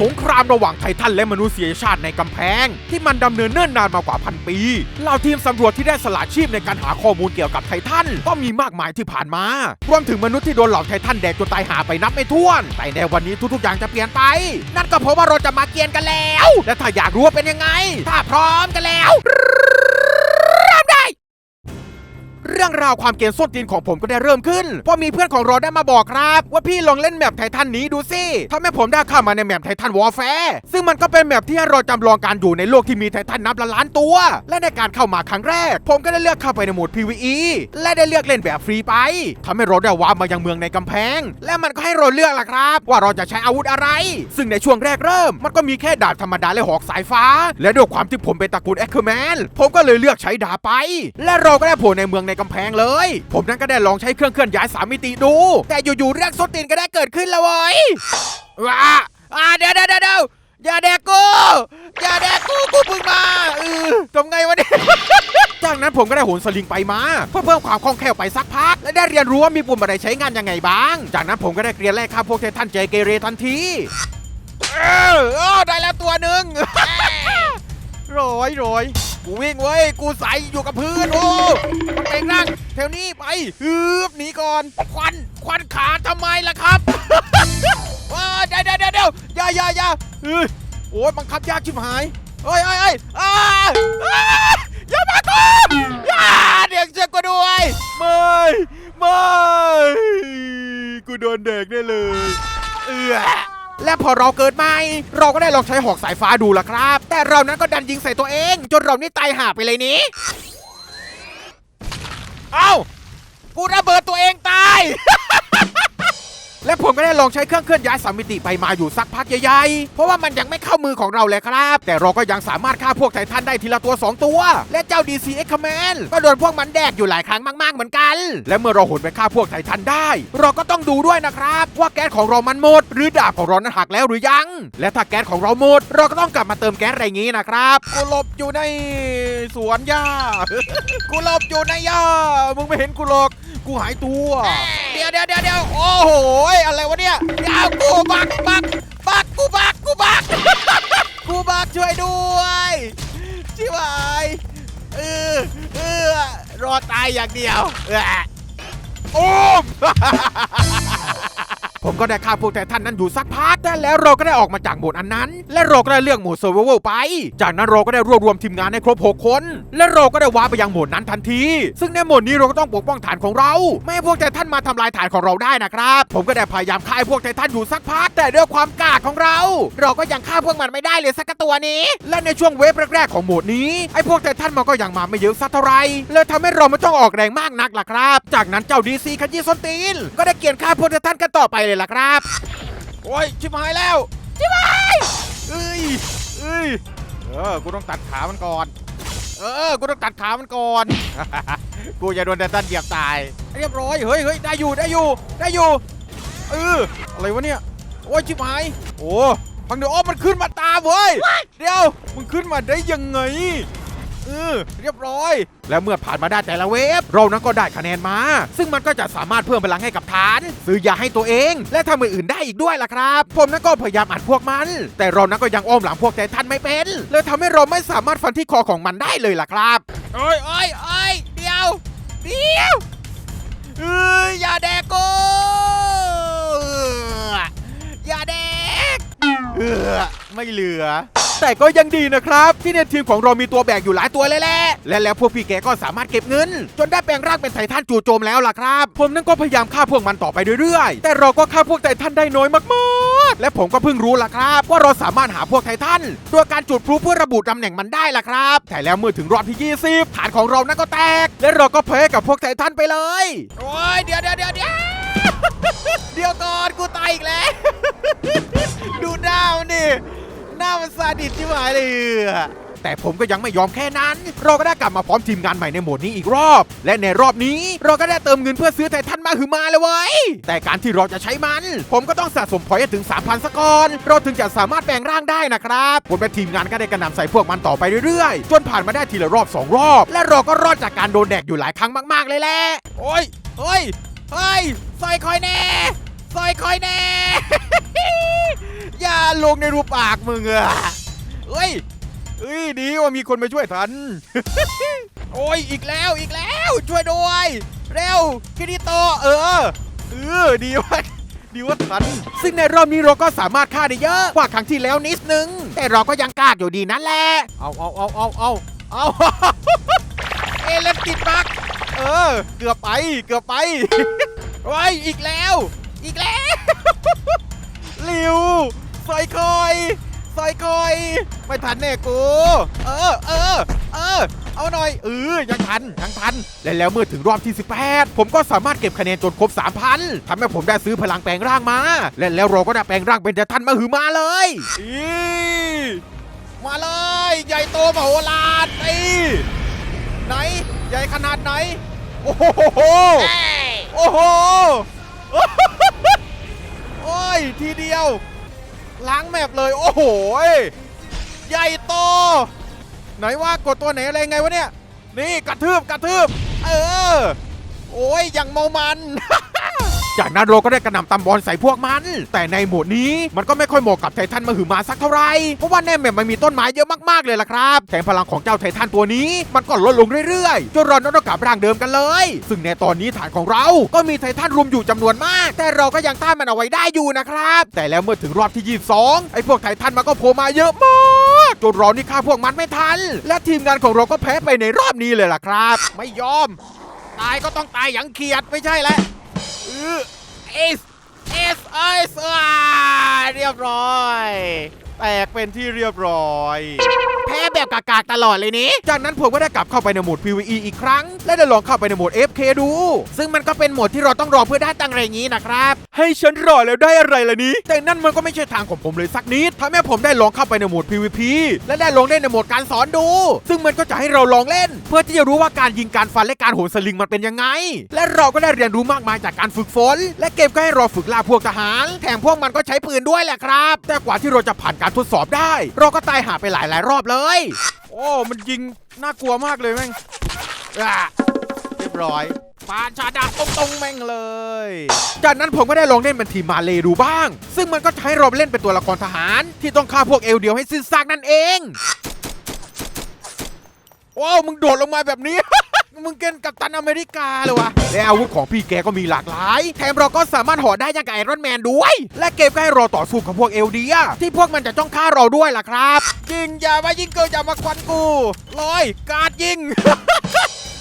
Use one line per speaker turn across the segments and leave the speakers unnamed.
สงครามระหว่างไททันและมนุษยชาติในกำแพง ที่มันดำเนินเนิ่นนานมากว่าพันปีเหล่าทีมสำรวจที่ได้สละชีพในการหาข้อมูลเกี่ยวกับไททันก็มีมากมายที่ผ่านมารวมถึงมนุษย์ที่โดนเหล่าไททันแดกจนตายหาไปนับไม่ถ้วน แต่ในวันนี้ทุกๆอย่างจะเปลี่ยนไป นั่นก็เพราะว่าเราจะมาเกียนกันแล้ว และถ้าอยากรู้ว่าเป็นยังไง ถ้าพร้อมกันแล้วเริ่มได้ เรื่องราวความเกลียนส้นตีนของผมก็ได้เริ่มขึ้น เพราะมีเพื่อนของเราได้มาบอกครับ ว่าพี่ลองเล่นแมปไททันนี้ดูสิทำให้ผมได้เข้ามาในแมปไททันวอร์แฟร์ซึ่งมันก็เป็นแมปที่ให้เราจำลองการอยู่ในโลกที่มีไททันนับล้านตัว และในการเข้ามาครั้งแรก ผมก็ได้เลือกเข้าไปในโหมด PVE และได้เลือกเล่นแบบฟรีไปทำให้เราได้ว้าร์ปมายังเมืองในกำแพง และมันก็ให้เราเลือกล่ะครับ ว่าเราจะใช้อาวุธอะไร ซึ่งในช่วงแรกเริ่ม มันก็มีแค่ดาบธรรมดาและหอกสายฟ้า และด้วยความที่ผมเป็นตระกูลแอคเคอร์แมนผมก็เลยเลือกใช้ดาบไป และเราก็ได้โผล่ในเมืองในกำแพงเลย ผมนั้นก็ได้ลองใช้เครื่องเคลื่อนย้ายสามมิติดู แต่อยู่ๆเรื่องส้นตีนก็ได้เกิดขึ้นแล้วเว้ยว้าอ่าเดี๋ยวเดี๋ยวเดี๋ยวอย่าแดกกูอย่าแดกกูกูเพิ่งมาเออทำไงวะเนี่ยจากนั้นผมก็ได้โหนสลิงไปมาเพื่อเพิ่มความคล่องแคล่วไปสักพัก และได้เรียนรู้ว่ามีปุ่มอะไรใช้งานยังไงบ้าง จากนั้นผมก็ได้เรียนแรกฆ่าพวกเททันเจเกเรทันทีเออได้แล้วตัวหนึ่งร้อยร้อย กูวิ่งเว้ย กูใส่อยู่กับพื้น โอ้มันเป็นร่างแถวนี้ไปฮึบหนีก่อน ควัน ควันขาทำไมล่ะครับว้าเดี๋ยวเดี๋ยวเดี๋ยวเดียวอย่าอย่าอย่าโอ้ยบังคับยากชิบหายเฮ้ยเฮ้ยเฮ้ยอ้าอ้าอย่ามากูอย่าเดี๋ยวเชื่อกูด้วยไม่ไม่กูโดนเด็กได้เลยเอือ และพอเราเกิดใหม่เราก็ได้ลองใช้หอกสายฟ้าดูละครับ แต่เรานั้นก็ดันยิงใส่ตัวเอง จนเรานี่ตายห่าไปเลยนี้เอ้ากูระเบิดตัวเองตาย และผมก็ได้ลองใช้เครื่องเคลื่อนย้ายสามมิติไปมาอยู่สักพักใหญ่ๆ เพราะว่ามันยังไม่เข้ามือของเราเลยครับ แต่เราก็ยังสามารถฆ่าพวกไททันได้ทีละตัว 2 ตัว และเจ้า DCX Command ก็โดนพวกมันแดกอยู่หลายครั้งมากๆเหมือนกัน และเมื่อเราหนไปฆ่าพวกไททันได้ เราก็ต้องดูด้วยนะครับ ว่าแก๊สของเรามันหมด หรือดาบของเรานั้นหักแล้วหรือยัง และถ้าแก๊สของเราหมด เราก็ต้องกลับมาเติมแก๊สอะไรงี้นะครับกูหลบอยู่ในสวนหญ้ากูหลบอยู่ในหญ้ามึงไม่เห็นกูหรอก กูหายตัว เดี๋ยวเดี๋ยวเดี๋ยวเดี๋ยวโอ้โหอะไรวะเนี่ยเดี๋ยวกูบักบักบักกูบักกูบักกูบักช่วยด้วยชิบหายเออเออรอตายอย่างเดียวเออโอ้ม ผมก็ได้ฆ่าพวกไททันนั้นอยู่สักพักแต่แล้วเราก็ได้ออกมาจากโหมดอันนั้น และเราก็ได้เลือกโหมด Survival ไป จากนั้นเราก็ได้รวบรวมทีมงานให้ครบ6คน และเราก็ได้ว้าร์ปไปยังโหมดนั้นทันที ซึ่งในโหมดนี้เราก็ต้องปกป้องฐานของเรา ไม่ให้พวกไททันมาทำลายฐานของเราได้นะครับ ผมก็ได้พยายามฆ่าพวกไททันอยู่สักพักแต่ด้วยความกล้าของเรา เราก็ยังฆ่าพวกมันไม่ได้เลยสักตัวนี้ และในช่วงเวฟแรกๆของโหมดนี้ไอ้พวกไททันมันก็ยังมาไม่เยอะสักเท่าไหร่เลยทำให้เราไม่ต้องออกแรงมากนักล่ะครับ จากนั้นเจ้าดีซีขยี้ส้นตีนก็ได้เกียนฆ่าพวกไททันกันต่อไปเลยล่ะครับ โอ้ย ชิบหายแล้ว ชิบหายเอ้ยเอ้ย เออ กูต้องตัดขามันก่อน เออ กูต้องตัดขามันก่อน กูจะโดนแดนตันเหยียบตาย เรียบร้อย เฮ้ยเฮ้ยได้อยู่ ได้อยู่ ได้อยู่ เออ อะไรวะเนี่ย โอ้ย ชิบหาย โอ้ฟังเดี๋ยวอ้อมันขึ้นมาตามเว้ย เดี๋ยว มันขึ้นมาได้ยังไง เออเรียบร้อย แล้วเมื่อผ่านมาได้แต่ละเวฟเรานั้นก็ได้คะแนนมา ซึ่งมันก็จะสามารถเพิ่มพลังให้กับฐาน ซื้อยาให้ตัวเอง และทำอื่นๆได้อีกด้วยล่ะครับ ผมนั้นก็พยายามอัดพวกมัน แต่เรานั้นก็ยังอ้อมหลังพวกไททันไม่เป็นเลยทำให้เราไม่สามารถฟันที่คอของมันได้เลยล่ะครับโอ้ยโอ้ยโอ้ยเดียวเดียวเอ้ยอย่าแดกกูอย่าแดกเออไม่เหลือ แต่ก็ยังดีนะครับ ที่ในทีมของเรามีตัวแบกอยู่หลายตัวเลยแหละและแล้วพวกพี่แกก็สามารถเก็บเงิน จนได้แปลงร่างเป็นไททันจู่โจมแล้วล่ะครับ ผมนั่นก็พยายามฆ่าพวกมันต่อไปเรื่อยๆ แต่เราก็ฆ่าพวกไททันได้น้อยมากๆ และผมก็เพิ่งรู้ล่ะครับ ว่าเราสามารถหาพวกไททันโดยการจุดพลุเพื่อระบุตำแหน่งมันได้ล่ะครับ แต่แล้วเมื่อถึงรอบที่ 20 ฐานของเรานั่นก็แตก และเราก็แพ้กับพวกไททันไปเลยโอ้ยเดี๋ยวเดี๋ยวเดี๋ยวเดี๋ยวเดี๋ยวก่อนกูตายอีกแล้ว ดูหน้ามันดิ หน้ามันซาดิสที่หมายเลยแต่ผมก็ยังไม่ยอมแค่นั้น เราก็ได้กลับมาพร้อมทีมงานใหม่ในโหมดนี้อีกรอบ และในรอบนี้เราก็ได้เติมเงินเพื่อซื้อไททันมาหือมาเลยเว้ย แต่การที่เราจะใช้มัน ผมก็ต้องสะสมพอยต์ถึง 3,000สกอร์เราถึงจะสามารถแปลงร่างได้นะครับ ผมและทีมงานก็ได้กระหน่ำใส่พวกมันต่อไปเรื่อยๆ จนผ่านมาได้ทีละรอบ 2 รอบ และเราก็รอดจากการโดนแดกอยู่หลายครั้งมากๆเลยแหละ โอ้ยเฮ้ยเฮ้ยซอยคอยแน่ซอยคอยแน่ อย่าลงในรูปากมึงอะเฮ้ยเฮ้ยดีว่ามีคนมาช่วยทัน โอ้ยอีกแล้วอีกแล้ว ช่วยด้วย เร็วคิริโตเออเออดีว่า ดีว่าทัน ซึ่งในรอบนี้เราก็สามารถฆ่าได้เยอะกว่าครั้งที่แล้วนิดนึง แต่เราก็ยังกล้าอยู่ดีนั่นแหละเอาเอาเอาเอาเอาเอาเอเลนติดบักเออ เกือบไปเกือบไปไว้อีกแล้ว อีกแล้วหลิว ซอยคอยซอยคอย ไม่ทันแน่กู เออเออเออ เอาหน่อยเออยังทันยังทัน และแล้วเมื่อถึงรอบที่ 18 ผมก็สามารถเก็บคะแนนจนครบ 3,000 ทำให้ผมได้ซื้อพลังแปลงร่างมา และแล้วเราก็ได้แปลงร่างเป็นเดทันมาหือมาเลยอีมาเลย ใหญ่โตมโหฬารไอไหน ใหญ่ขนาดไหน โอ้โหโอ้โหโอ้ยทีเดียว ล้างแมปเลย โอ้โหใหญ่โต ไหนว่ากดตัวไหนอะไรไงวะเนี่ย นี่กระทืบกระทืบ เออ โอ้ยอย่างเมามัน จากนั้นเราก็ได้กระหน่ำตำบอลใส่พวกมัน แต่ในโหมดนี้มันก็ไม่ค่อยเหมาะกับไททันมาหือมาสักเท่าไหร่เพราะว่าแน่แมปมันมีต้นไม้เยอะมากๆเลยล่ะครับแถมพลังของเจ้าไททันตัวนี้มันก็ลดลงเรื่อยๆจนเราต้องกลับร่างเดิมกันเลย ซึ่งในตอนนี้ฐานของเราก็มีไททันรวมอยู่จำนวนมาก แต่เราก็ยังต้านมันเอาไว้ได้อยู่นะครับ แต่แล้วเมื่อถึงรอบที่ 22 ไอ้พวกไททันมันก็โผล่มาเยอะมากจนเรานี่ฆ่าพวกมันไม่ทัน และทีมงานของเราก็แพ้ไปในรอบนี้เลยล่ะครับ ไม่ยอม ตายก็ต้องตายอย่างเขียดไม่ใช่แล้ว ออเอสเอสเอสเรียบร้อย แตกเป็นที่เรียบร้อยแพ้แบบกากๆตลอดเลยนี้จากนั้นผมก็ได้กลับเข้าไปในโหมด PVE อีกครั้ง และได้ลองเข้าไปในโหมด FK ดู ซึ่งมันก็เป็นโหมดที่เราต้องรอเพื่อได้ตังค์อะไรอย่างนี้นะครับ ให้ฉันรอแล้วได้อะไรล่ะนี้ แต่นั่นมันก็ไม่ใช่ทางของผมเลยสักนิดทำให้ผมได้ลองเข้าไปในโหมด PVP และได้ลองเล่นในโหมดการสอนดู ซึ่งมันก็จะให้เราลองเล่น เพื่อที่จะรู้ว่าการยิงการฟันและการโหนสลิงมันเป็นยังไง และเราก็ได้เรียนรู้มากมายจากการฝึกฝน และเกมก็ให้เราฝึกล่าพวกทหาร แถมพวกมันก็ใช้ปืนด้วยแหละครับ แต่กว่าที่เราจะผ่านการทดสอบได้ เราก็ตายหาไปหลายหลายๆรอบเลยโอ้มันยิงน่ากลัวมากเลยแม่งอะเรียบร้อยปาชาดาตรงๆแม่งเลย จากนั้นผมก็ได้ลองเล่นเป็นทีมมาเลดูบ้าง ซึ่งมันก็ใช้เราเล่นเป็นตัวละครทหาร ที่ต้องฆ่าพวกเอลเดียวให้สิ้นซากนั่นเองว้าวมึงโดดลงมาแบบนี้ มึงเกณฑ์กัปตันอเมริกาเลยวะและอาวุธของพี่แกก็มีหลากหลาย แถมเราก็สามารถห่อได้ย่างกับไอรอนแมนด้วย และเกมก็ให้เราต่อสู้กับพวกเอลเดีย ที่พวกมันจะจ้องฆ่าเราด้วยล่ะครับยิงอย่ามายิงเกินอย่ามาควันกูลอยการดยิง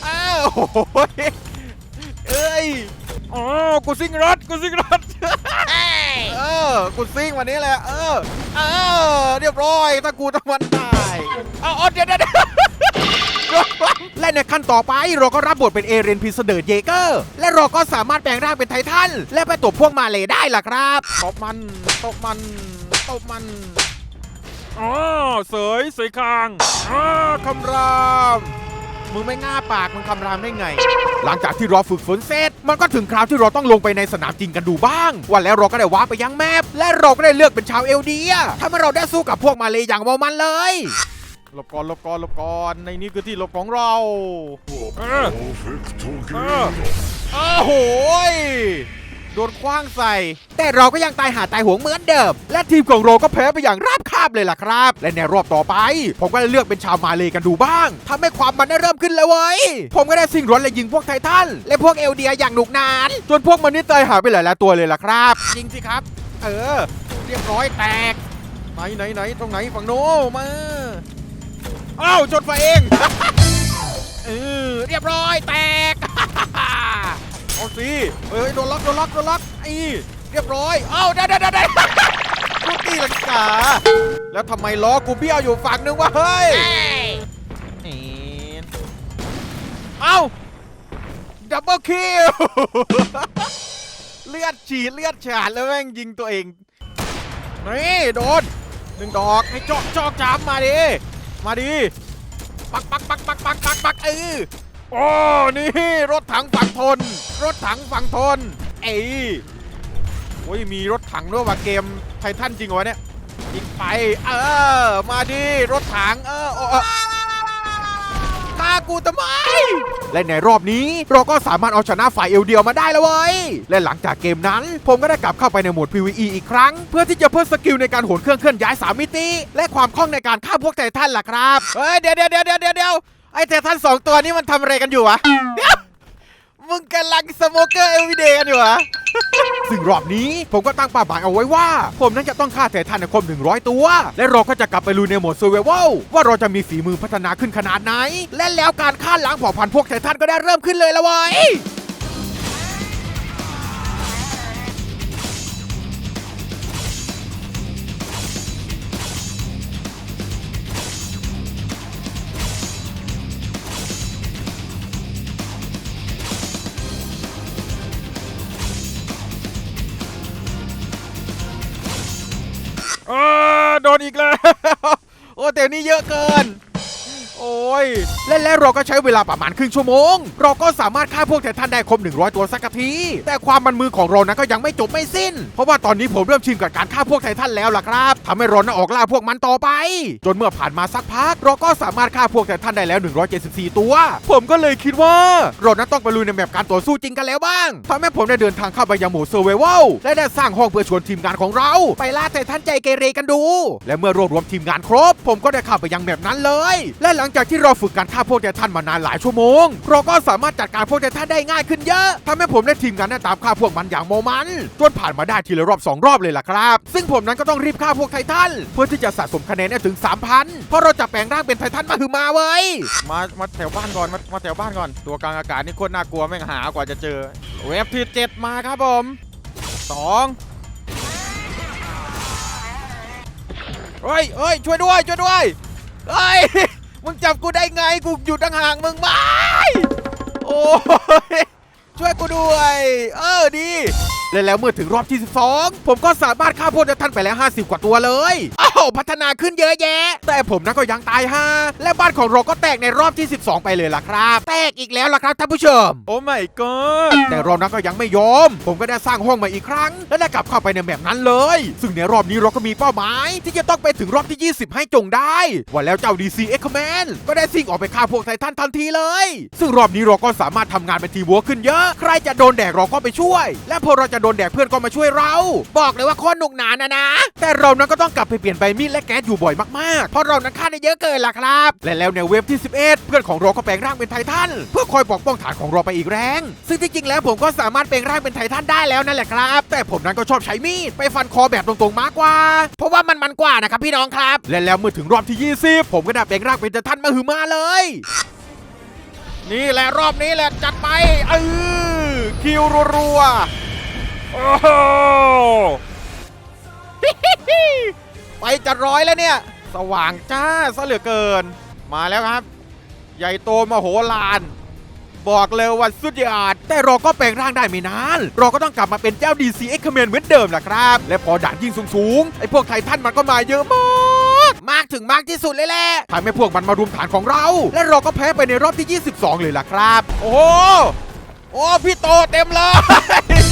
อ้าวโอ้ยเอ้ยอ๋อกูซิ่งรถกูซิ่งรถเออกูซิ่งวันนี้แหละเออเออเรียบร้อยถ้ากูต้องมันตายเอาอาเดี๋ยวเดี๋ยวเดี๋ยว และในขั้นต่อไปเราก็รับบทเป็นเอเรนพิสเดอร์เยเกอร์ และเราก็สามารถแปลงร่างเป็นไททัน และไปตบพวกมาเลยได้ล่ะครับตบมันตบมันตบมัน
อ๋อเสยเสยคาง
อ้าคำรามมึงไม่ง่าปากมึงคำรามได้ไง หลังจากที่เราฝึกฝนเสร็จ มันก็ถึงคราวที่เราต้องลงไปในสนามจริงกันดูบ้างว่าแล้วเราก็ได้ว้าร์ปไปยังแมปและเราก็ได้เลือกเป็นชาวเอลเดียทำให้เราได้สู้กับพวกมาเลยอย่างเมามันเลย หลบก่อนหลบก่อนหลบก่อนในนี้คือที่หลบของเรา
เออ
Perfect
เออ
โอ้โหยโดนคว้างใส่ แต่เราก็ยังตายหาตายหวงเหมือนเดิม และทีมของเราก็แพ้ไปอย่างราบคาบเลยล่ะครับ และในรอบต่อไป ผมก็ได้เลือกเป็นชาวมาเลยกันดูบ้างทำให้ความมันได้เริ่มขึ้นเลยเว้ย ผมก็ได้สิ่งร้อนและยิงพวกไททันและพวกเอลเดียอย่างหนุกหนาน จนพวกมันนี่ตายหายไปหลายๆตัวเลยล่ะครับ ยิงสิครับ เออ เรียบร้อยแตก ไหนไหนไหนตรงไหนฝั่งโน้นมา อ้าวจดไฟเองเออเรียบร้อยแตก เอาสิเฮ้ยโดนล็อกโดนล็อกโดนล็อกไอ้เรียบร้อยเอ้าได้ได้ได้ได้กูตีลังกาแล้วทำไมล้อกูเบี้ยวอยู่ฝั่งนึงวะเฮ้ยเอ็นเอ้าดับเบิลคิวเลือดฉีดเลือดฉาดแล้วแม่งยิงตัวเองนี่โดนหนึ่งดอกให้จอกจอกจามมาดิ มาดิปักปักปักปักปักปักปักเออโอ้นี่รถถังฝั่งทน รถถังฝั่งทน เอ้ยโอ้ยมีรถถังด้วยว่ะเกมไททันจริงเหรอวะเนี่ยอีกไป เออ มาดิรถถังเออ กูทำไม และในรอบนี้เราก็สามารถเอาชนะฝ่ายเอลเดียวมาได้แล้วเว้ย และหลังจากเกมนั้น ผมก็ได้กลับเข้าไปในโหมด PVE อีกครั้ง เพื่อที่จะเพิ่มสกิลในการโหนเครื่องเคลื่อนย้ายสามมิติ และความคล่องในการฆ่าพวกไททันล่ะครับ เฮ้ยเดี๋ยวเดี๋ยวเดี๋ยวเดี๋ยวเดี๋ยวไอ้ไททันสองตัวนี้มันทำอะไรกันอยู่วะเดี๋ยว มึงกำลังสโมเกอร์เอวิเดย์กันอยู่เหรอ ซึ่งรอบนี้ผมก็ตั้งเป้าหมายเอาไว้ว่า ผมนั้นจะต้องฆ่าไททันในครบ100 ตัว และเราก็จะกลับไปลุยในโหมดซูเวเวลว่าเราจะมีฝีมือพัฒนาขึ้นขนาดไหน และแล้วการฆ่าล้างเผ่าพันธุ์พวกไททันก็ได้เริ่มขึ้นเลยละเว้ย
นอีกแล้ว
โอ้แต่นี่เยอะเกิน โอ้ย และแล้วเราก็ใช้เวลาประมาณครึ่งชั่วโมง เราก็สามารถฆ่าพวกไททันได้ครบ 100 ตัวสักที แต่ความมันมือของเรานั้นก็ยังไม่จบไม่สิ้น เพราะว่าตอนนี้ผมเริ่มชินกับการฆ่าพวกไททันแล้วล่ะครับทำให้เรานั้นออกล่าพวกมันต่อไป จนเมื่อผ่านมาสักพัก เราก็สามารถฆ่าพวกไททันได้แล้ว 174 ตัว ผมก็เลยคิดว่า เรานั้นต้องไปลุยในแบบการต่อสู้จริงกันแล้วบ้างทำให้ผมได้เดินทางเข้าไปยังหมู่เซอร์ไวลและได้สร้างห้องเพื่อชวนทีมงานของเรา ไปล่าไททันใจเกเรกันดู และเมื่อรวบรวมทีมงานครบ ผมก็ได้เข้าไปยังแบบนั้นเลย และหลังจากที่เราฝึกการฆ่าพวกไททันมานานหลายชั่วโมง เราก็สามารถจัดการพวกไททันได้ง่ายขึ้นเยอะทำให้ผมและทีมงานได้ตามฆ่าพวกมันอย่างโมมันจนผ่านมาได้ทีละรอบสองรอบเลยล่ะครับ ซึ่งผมนั้นก็ต้องรีบฆ่าพวกไททันเพื่อที่จะสะสมคะแนนได้ถึง 3,000 เพราะเราจะแปลงร่างเป็นไททันมาคือมาเว้ย
มามาแถวบ้านก่อนมามาแถวบ้านก่อน ตัวกลางอากาศนี่โคตรน่ากลัวแม่งหากว่าจะเจอ เวฟที่เจ็ดมาครับผมสองเฮ้ยเฮ้ยช่วยด้วยช่วยด้วย
เฮ้ย มึงจับกูได้ไงกูอยู่ต่างหากมึงไม่โอ้ยช่วยกูด้วย เออดี และแล้วเมื่อถึงรอบที่ 12 ผมก็สามารถฆ่าพวกท่านไปแล้ว 50 กว่าตัวเลยอ้าวพัฒนาขึ้นเยอะแยะ แต่ผมนั้นก็ยังตายฮาและบ้านของเราก็แตกในรอบที่ 12 ไปเลยล่ะครับ แตกอีกแล้วล่ะครับท่านผู้ชม
โอ้ไม่ก็
แต่รอบนั้นก็ยังไม่ยอม ผมก็ได้สร้างห้องมาอีกครั้ง และได้กลับเข้าไปในแบบนั้นเลย ซึ่งในรอบนี้เราก็มีเป้าหมาย ที่จะต้องไปถึงรอบที่ 20 ให้จงได้ว่าแล้วเจ้า DC X Command ก็ได้ซิ่งออกไปฆ่าพวกไททันทันทีเลย ซึ่งรอบนี้เราก็สามารถทำงานเป็นทีมเวิร์คขึ้นเยอะ ใครจะโดนแดกเราก็ไปช่วย และพอเราจะโดนแดกเพื่อนก็มาช่วยเรา บอกเลยว่าโคตรหนุกหนานะนะ แต่เรานั้นก็ต้องกลับไปเปลี่ยนใบมีดและแก๊สอยู่บ่อยมากๆ เพราะเรานั้นฆ่าได้เยอะเกินล่ะครับ และแล้วในเวฟที่ 11 เพื่อนของเราก็แปลงร่างเป็นไททันเพื่อคอยปกป้องฐานของเราไปอีกแรง ซึ่งที่จริงแล้วผมก็สามารถแปลงร่างเป็นไททันได้แล้วนั่นแหละครับ แต่ผมนั้นก็ชอบใช้มีดไปฟันคอแบบตรงๆมากกว่า เพราะว่ามันมันกว่านะครับพี่น้องครับ และแล้วเมื่อถึงรอบที่ 20 ผมก็ได้แปลงร่างเป็นไททันมาหือมาเลย นี่แหละรอบนี้แหละจัดไปเออคิวรัวๆ
โอ้โห
ไปจะร้อยแล้วเนี่ย สว่างจ้าซะเหลือเกิน มาแล้วครับ ใหญ่โตมโหฬารบอกเลยว่าสุดยอด แต่เราก็แปลงร่างได้ไม่นาน เราก็ต้องกลับมาเป็นเจ้า DC X Command เหมือนเดิมแหละครับ และพอด่านยิ่งสูงๆ ไอ้พวกไททันมันก็มาเยอะมาก มากถึงมากที่สุดเลยแหละทำให้พวกมันมารุมฐานของเรา และเราก็แพ้ไปในรอบที่ 22 เลยล่ะครับ โอ้โหโอ้พี่โตเต็มเลย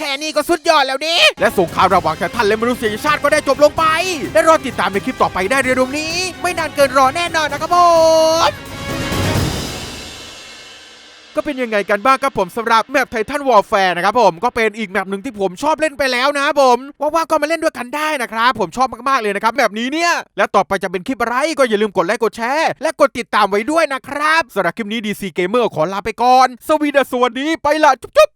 แค่นี้ก็สุดยอดแล้วดิและสงครามระหว่างไททันและมนุษยชาติก็ได้จบลงไป และรอติดตามในคลิปต่อไปได้เร็วๆนี้ ไม่นานเกินรอแน่นอนนะครับผมก็เป็นยังไงกันบ้างครับผมสำหรับแมปไททันวอลแฟร์นะครับผมก็เป็นอีกแมปหนึ่งที่ผมชอบเล่นไปแล้วนะผมว่าๆก็มาเล่นด้วยกันได้นะครับผมชอบมากๆเลยนะครับแบบนี้เนี่ย และต่อไปจะเป็นคลิปอะไรก็อย่าลืมกดไลค์กดแชร์ และกดติดตามไว้ด้วยนะครับสำหรับคลิปนี้ DC Gamer ขอลาไปก่อน สวีดสวัสดีไปละจุ๊บ